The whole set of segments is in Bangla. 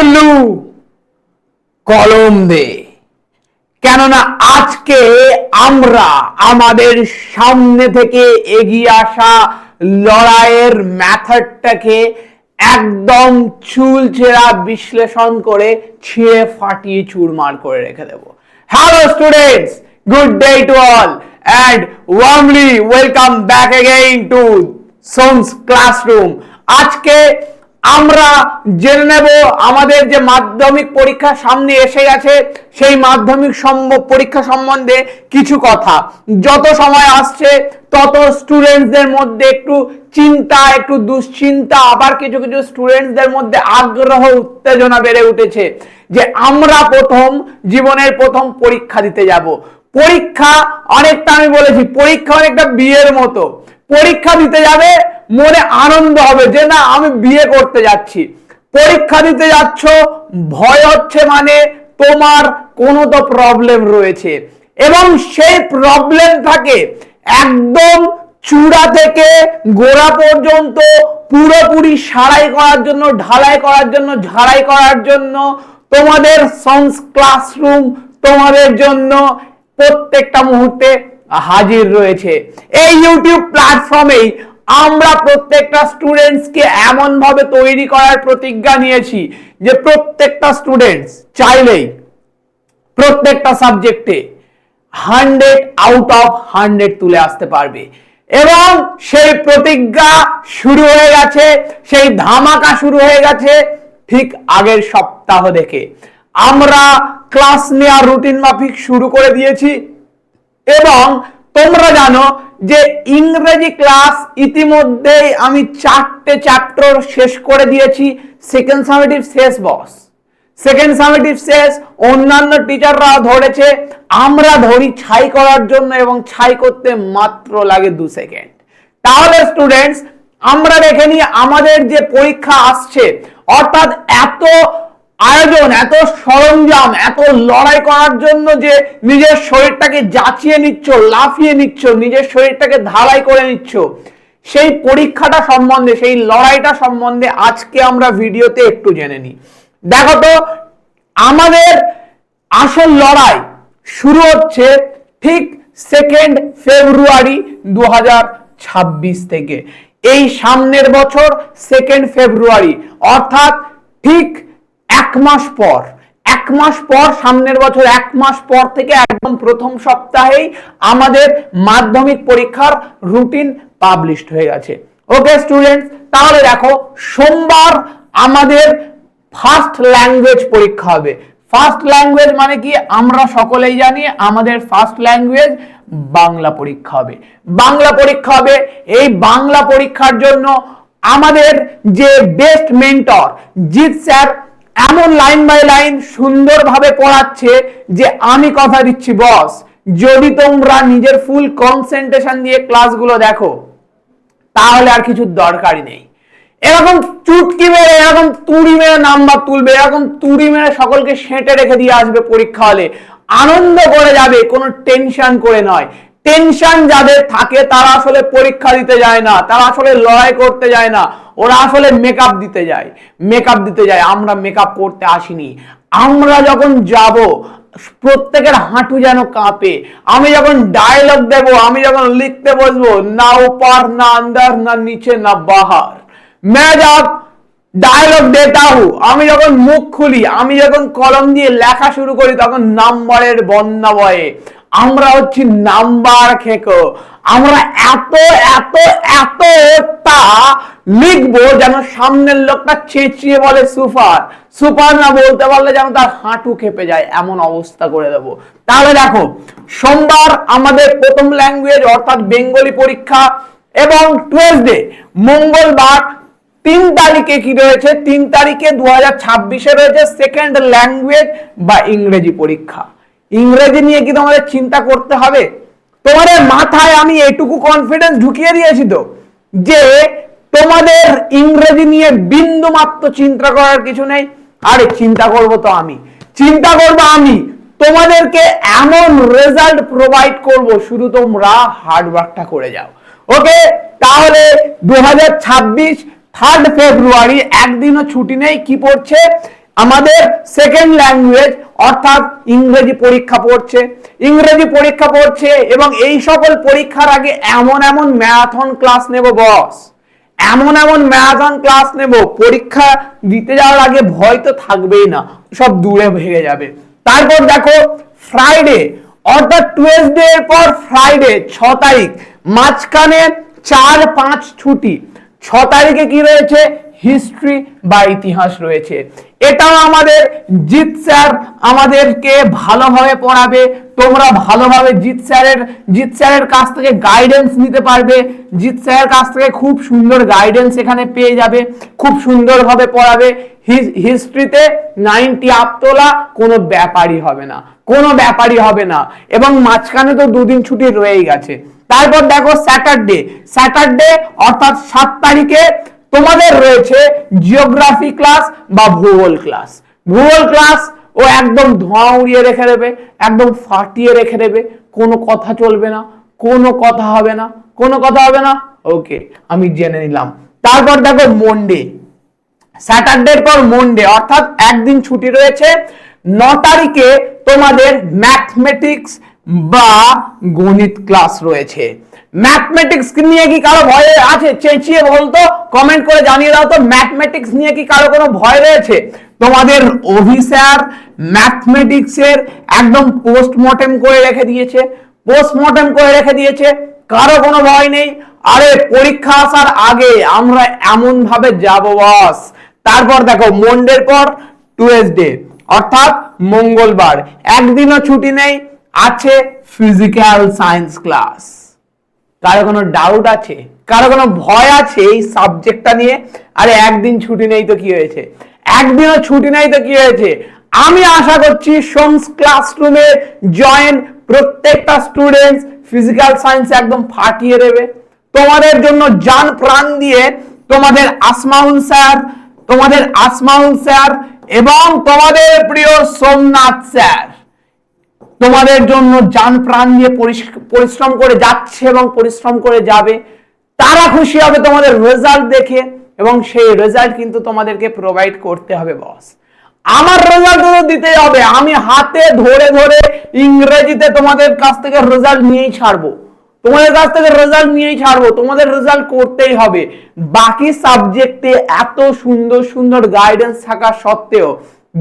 জুল্লু কলম দে। কেননা আজকে আমরা আমাদের সামনে থেকে এগিয়ে আসা লড়াইয়ের ম্যাথডটাকে একদম চুলচেরা বিশ্লেষণ করে ছিঁড়ে ফাটিয়ে চুরমার করে রেখে দেব। Hello students good day to all and warmly welcome back again to Som's classroom আজকে আমরা জেনে নেব আমাদের যে মাধ্যমিক পরীক্ষা সামনে এসে গেছে, সেই মাধ্যমিক পরীক্ষা সম্বন্ধে কিছু কথা। যত সময় আসছে, তত স্টুডেন্টসদের মধ্যে একটু চিন্তা, একটু দুশ্চিন্তা, আবার কিছু কিছু স্টুডেন্টসদের মধ্যে আগ্রহ, উত্তেজনা বেড়ে উঠেছে যে আমরা প্রথম জীবনের প্রথম পরীক্ষা দিতে যাব। পরীক্ষা অনেকটা আমি বলেছি, পরীক্ষা অনেকটা বিয়ের মতো। পরীক্ষা দিতে যাবে মনে আনন্দ হবে যে না, আমি বিয়ে করতে যাচ্ছি। পরীক্ষা দিতে যাচ্ছ, ভয় হচ্ছে মানে তোমার কোনো তো প্রবলেম রয়েছে। এবং সেই প্রবলেম থাকে একদম চূড়া থেকে গোড়া পর্যন্ত, পুরোপুরি সারাই করার জন্য, ঢালাই করার জন্য, ঝাড়াই করার জন্য, তোমাদের সংস ক্লাসরুম তোমাদের জন্য প্রত্যেকটা মুহূর্তে হাজির রয়েছে। এই ইউটিউব প্ল্যাটফর্মেই আমরা প্রত্যেকটা স্টুডেন্টসকে এমন ভাবে তৈরি করার প্রতিজ্ঞা নিয়েছি যে প্রত্যেকটা স্টুডেন্টস চাইলেই প্রত্যেকটা সাবজেক্টে হান্ড্রেড আউট অফ হান্ড্রেড তুলে আসতে পারবে। এবং সেই প্রতিজ্ঞা শুরু হয়ে গেছে, সেই ধামাকা শুরু হয়ে গেছে ঠিক আগের সপ্তাহ থেকে আমরা ক্লাস নেওয়ার রুটিন মাফিক শুরু করে দিয়েছি। এবং তোমরা জানো যে ইংরেজি ক্লাস ইতিমধ্যেই আমি চারটে চ্যাপ্টার শেষ করে দিয়েছি। সেকেন্ড সামেটিভ শেষ বস সেকেন্ড সামেটিভ শেষ, অন্যান্য টিচাররা ধরেছে। আমরা ধরি ছাই করার জন্য এবং ছাই করতে মাত্র লাগে দু সেকেন্ড তাহলে স্টুডেন্টস আমরা দেখে নিই আমাদের যে পরীক্ষা আসছে, অর্থাৎ এত আয়োজন, এত সরঞ্জাম, এত লড়াই করার জন্য যে নিজের শরীরটাকে যাচিয়ে নিচ্ছ, লাফিয়ে নিচ্ছ, নিজের শরীরটাকে ধারাই করে নিচ্ছ, সেই পরীক্ষাটা সম্বন্ধে, সেই লড়াইটা সম্বন্ধে আজকে আমরা ভিডিওতে একটু জেনে নিই। দেখো তো, আমাদের আসল লড়াই শুরু হচ্ছে ঠিক সেকেন্ড ফেব্রুয়ারি দু হাজার ছাব্বিশ থেকে। এই সামনের বছর সেকেন্ড ফেব্রুয়ারি অর্থাৎ ঠিক এক মাস পর, এক মাস পর, সামনের বছর এক মাস পর থেকে একদম প্রথম সপ্তাহেই আমাদের মাধ্যমিক পরীক্ষার রুটিন পাবলিশড হয়ে গেছে। ওকে স্টুডেন্টস তাহলে দেখো, সোমবার আমাদের ফার্স্ট ল্যাঙ্গুয়েজ পরীক্ষা হবে। ফার্স্ট ল্যাঙ্গুয়েজ মানে কি? আমরা সকলেই জানি, আমাদের ফার্স্ট ল্যাঙ্গুয়েজ বাংলা পরীক্ষা হবে। বাংলা পরীক্ষা হবে। এই বাংলা পরীক্ষার জন্য আমাদের যে বেস্ট মেন্টর জিৎ স্যার এমন লাইন বাই লাইন সুন্দরভাবে পড়াচ্ছে যে আমি কথা দিচ্ছি বস যদি তোমরা নিজের ফুল কনসেন্ট্রেশন দিয়ে ক্লাসগুলো দেখো, তাহলে আর কিছু দরকারই নেই। এরকম চুটকি মেরে, এরকম তুড়ি মেরে নাম্বার তুলবে, এরকম তুড়ি মেরে সকলকে সেঁটে রেখে দিয়ে আসবে পরীক্ষা হলে, আনন্দ করে যাবে, কোনো টেনশন করে নয়। টেনশন যাদের থাকে, তারা আসলে পরীক্ষা দিতে যায় না, তারা আসলে লড়াই করতে যায় না। ওরা আসলে মেকআপ দিতে যায় মেকআপ দিতে যায়, আমরা মেকআপ করতে আসিনি। আমরা যখন যাব, প্রত্যেকের হাঁটু যেন কাঁপে, আমি যখন ডায়লগ দেব, আমি যখন লিখতে বসবো, না ওপার, না আন্দার না নিচে, না বাহার। ম্যাজ ডায়লগ দেতা হু। আমি যখন মুখ খুলি, আমি যখন কলম দিয়ে লেখা শুরু করি, তখন নাম্বারের বন্যা বয়ে। আমরা হচ্ছি নাম্বার খেকো। আমরা এত এত এত তা লিখব যেন সামনের লোকটা চেঁচিয়ে বলে সুপার সুপার না বলতে পারলে যেন তার হাঁটু খেপে যায়। এমন অবস্থা করে দেব। তাহলে দেখো, সোমবার আমাদের প্রথম ল্যাঙ্গুয়েজ অর্থাৎ বেঙ্গলি পরীক্ষা এবং টুয়েসডে মঙ্গলবার তিন তারিখে কি রয়েছে? তিন তারিখে দু হাজার ছাব্বিশে রয়েছে সেকেন্ড ল্যাঙ্গুয়েজ বা ইংরেজি পরীক্ষা। ইংরেজি নিয়ে কি তোমাদের চিন্তা করতে হবে? তোমাদের মাথায় আমি এটুকু কনফিডেন্স ঢুকিয়ে দিয়েছি তো, যে তোমাদের ইংরেজি নিয়ে বিন্দু মাত্র চিন্তা করার কিছু নেই। আরে, চিন্তা করব তো আমি। চিন্তা করব আমি। তোমাদেরকে এমন রেজাল্ট প্রোভাইড করব, শুধু তোমরা হার্ডওয়ার্কটা করে যাও। ওকে তাহলে দু হাজার ছাব্বিশ থার্ড ফেব্রুয়ারি একদিনও ছুটি নেই, কি পড়ছে? আমাদের সেকেন্ড ল্যাঙ্গুয়েজ অর্থাৎ ইংরেজি পরীক্ষা পড়ছে। ইংরেজি পরীক্ষা পড়ছে এবং এই সকল পরীক্ষার আগে এমন এমন ম্যারাথন ক্লাস নেব বস এমন এমন ম্যারাথন ক্লাস নেব, পরীক্ষা দিতে যাওয়ার আগে ভয় তো থাকবেই না, সব দূরে ভেঙে যাবে। তারপর দেখো ফ্রাইডে অর্থাৎ টুয়েসডে এর পর ফ্রাইডে ছ তারিখ, মাঝখানে চার পাঁচ ছুটি। ছ তারিখে কি রয়েছে? হিস্ট্রি বা ইতিহাস রয়েছে। এটাও আমাদের জিৎ স্যার আমাদেরকে ভালোভাবে পড়াবে, তোমরা ভালোভাবে জিৎ স্যারের জিৎ স্যারের কাছ থেকে গাইডেন্স নিতে পারবে। জিৎ স্যারের কাছ থেকে খুব সুন্দর গাইডেন্স এখানে পেয়ে যাবে, খুব সুন্দরভাবে পড়াবে। হিস্ট্রিতে নাইনটি আপ তোলা কোনো ব্যাপারই হবে না, কোনো ব্যাপারই হবে না। এবং মাঝখানে তো দুদিন ছুটি রয়েই গেছে। তারপর দেখো স্যাটারডে স্যাটারডে অর্থাৎ সাত তারিখে তোমাদের রয়েছে জিওগ্রাফি ক্লাস বা ভূগোল ক্লাস ভূগোল ক্লাস ও একদম ধোঁয়া উড়িয়ে রেখে দেবে, একদম ফাটিয়ে রেখে দেবে। কোনো কথা চলবে না, কোনো কথা হবে না, কোনো কথা হবে না। ওকে আমি জেনে নিলাম। তারপর দেখো মন্ডে স্যাটারডের পর মন্ডে অর্থাৎ একদিন ছুটি রয়েছে। ন তারিখে তোমাদের ম্যাথমেটিক্স বা গণিত ক্লাস রয়েছে। ম্যাথমেটিক্স নিয়ে কি কারও ভয় আছে? চেঁচিয়ে বলতো কমেন্ট করে জানিয়ে দাও তো ম্যাথমেটিক্স নিয়ে কি কারও কোনো ভয় রয়েছে? তোমাদের অফিসার ম্যাথমেটিক্সের একদম পোস্টমর্টেম করে রেখে দিয়েছে। পোস্টমর্টেম করে রেখে দিয়েছে, কারও কোনো ভয় নেই। আরে, পরীক্ষা আসার আগে আমরা এমন ভাবে যাব বস তারপর দেখো, মন্ডের পর টুয়েসডে অর্থাৎ মঙ্গলবার। একদিনও ছুটি নেই, আছে ফিজিক্যাল সায়েন্স ক্লাস কারও কোনো ডাউট আছে, কারও কোনো ভয় আছে এই সাবজেক্টটা নিয়ে? আরে একদিন ছুটি নেই তো কি হয়েছে? একদিনও ছুটি নেই তো কি হয়েছে? আমি আশা করছি সোমস ক্লাসরুমে জয়েন প্রত্যেকটা স্টুডেন্টস ফিজিক্যাল সায়েন্স একদম ফাটিয়ে দেবে। তোমাদের জন্য জান প্রাণ দিয়ে তোমাদের আসমাউল স্যার, তোমাদের আসমাউল স্যার এবং তোমাদের প্রিয় সোমনাথ স্যার। তোমাদের জন্য যান প্রাণ দিয়ে পরিশ্রম করে যাচ্ছে এবং পরিশ্রম করে যাবে, তারা খুশি হবে তোমাদের রেজাল্ট দেখে এবং সেই রেজাল্ট কিন্তু তোমাদেরকে প্রোভাইড করতে হবে বস আমার রেজাল্ট তো দিতে হবে, আমি হাতে ধরে ধরে ইংরেজিতে তোমাদের কাছ থেকে রেজাল্ট নিয়েই ছাড়বো। তোমাদের কাছ থেকে রেজাল্ট নিয়েই ছাড়বো, তোমাদের রেজাল্ট করতেই হবে। বাকি সাবজেক্টে এত সুন্দর সুন্দর গাইডেন্স থাকা সত্ত্বেও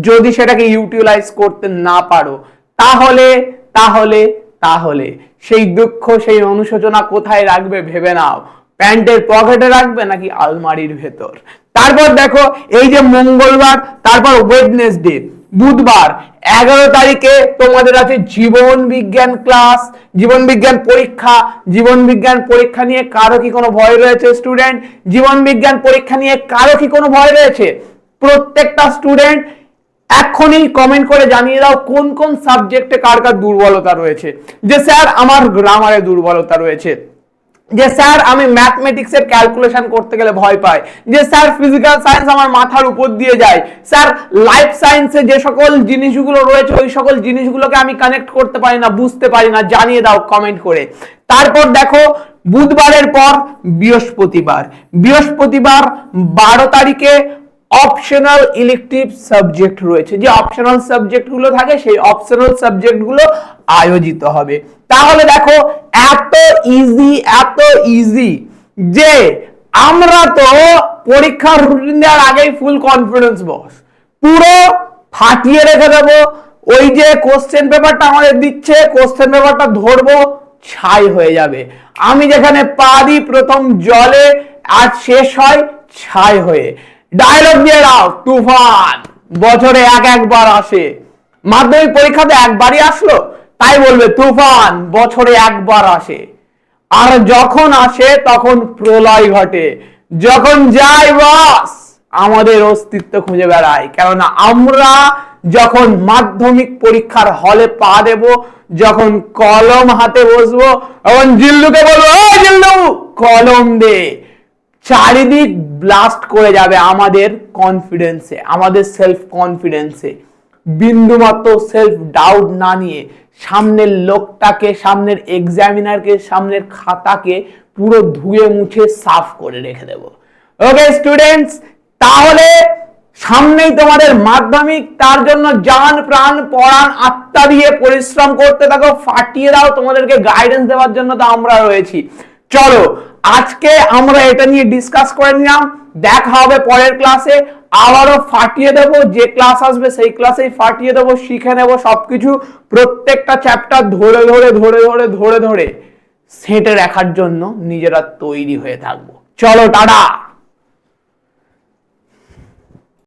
যদি সেটাকে ইউটিলাইজ করতে না পারো তাহলে তাহলে তাহলে। সেই দুঃখ, সেই অনুশোচনা কোথায় রাখবে ভেবে নাও। প্যান্টের পকেটে রাখবে নাকি আলমারির ভেতর? তারপর দেখো, এই যে মঙ্গলবার, তারপর ওয়েডনেসডে, বুধবার, এগারো তারিখে তোমাদের আছে জীবন বিজ্ঞান ক্লাস, জীবন বিজ্ঞান পরীক্ষা। জীবন বিজ্ঞান পরীক্ষা নিয়ে কারও কি কোনো ভয় রয়েছে, স্টুডেন্ট? জীবন বিজ্ঞান পরীক্ষা নিয়ে কারও কি কোনো ভয় রয়েছে? প্রত্যেকটা স্টুডেন্ট এখনই কমেন্ট করে জানিয়ে দাও কোন কোন সাবজেক্টে কার কার দুর্বলতা রয়েছে। যে স্যার আমার গ্রামারে দুর্বলতা রয়েছে। যে স্যার আমি ম্যাথমেটিক্স এর ক্যালকুলেশন করতে গেলে ভয় পাই। যে স্যার ফিজিক্যাল সায়েন্স আমার মাথার উপর দিয়ে যায়। স্যার লাইফ সায়েন্সে যে সকল জিনিসগুলো রয়েছে, ওই সকল জিনিসগুলোকে আমি কানেক্ট করতে পারি না, বুঝতে পারি না, জানিয়ে দাও কমেন্ট করে। তারপর দেখো, বুধবারের পর বৃহস্পতিবার। বৃহস্পতিবার বারো তারিখে অপশনাল ইলেকটিভ সাবজেক্ট রয়েছে। যে অপশনাল সাবজেক্টগুলো থাকে, সেই অপশনাল সাবজেক্টগুলো আয়োজিত হবে। তাহলে দেখো, এত ইজি এত ইজি যে আমরা তো পরীক্ষার রুটিন দেওয়ার আগেই ফুল কনফিডেন্স বস পুরো ফাটিয়ে রেখে দেবো। ওই যে কোশ্চেন পেপারটা আমাদের দিচ্ছে কোশ্চেন পেপারটা ধরবো, ছাই হয়ে যাবে। আমি যেখানে পা দিই প্রথম জলে আজ শেষ হয় ছাই হয়ে। ডায়লগ দিয়ে দাও তুফান। বছরে এক একবার আসে। মাধ্যমিক পরীক্ষাতে একবারই আসলো, তাই বলবে, তুফান, বছরে একবার আসে। আর যখন আসে, তখন প্রলয় ঘটে। যখন যায় বাস, আমাদের অস্তিত্ব খুঁজে বেড়ায়। কেননা আমরা যখন মাধ্যমিক পরীক্ষার হলে পা দেব, যখন কলম হাতে বসবো, তখন জিল্লুকে বলব "ওই জিল্লু, কলম দে। চারিদিক ব্লাস্ট করে যাবে আমাদের কনফিডেন্সে আমাদের সেলফ কনফিডেন্সে বিন্দুমাত্র সেলফ ডাউট না নিয়ে সামনের লোকটাকে, সামনের এক্সামিনারকে সামনের খাতাকে পুরো ধুয়ে মুছে সাফ করে রেখে দেব। ওকে স্টুডেন্টস তাহলে সামনেই তোমাদের মাধ্যমিক, তার জন্য জান, প্রাণ পড়ান আত্মা দিয়ে পরিশ্রম করতে থাকো, ফাটিয়ে দাও, তোমাদেরকে গাইডেন্স দেওয়ার জন্য তো আমরা রয়েছি। চলো আজকে আমরা এটা নিয়ে ডিসকাস করে নিলাম। দেখা হবে পরের ক্লাসে আবারও ফাটিয়ে দেবো। যে ক্লাস আসবে সেই ক্লাসেই ফাটিয়ে দেবো। শিখে নেব সবকিছু। প্রত্যেকটা চ্যাপ্টার ধরে ধরে ধরে ধরে ধরে ধরে সেটে রাখার জন্য নিজেরা তৈরি হয়ে থাকব। চলো, টাটা!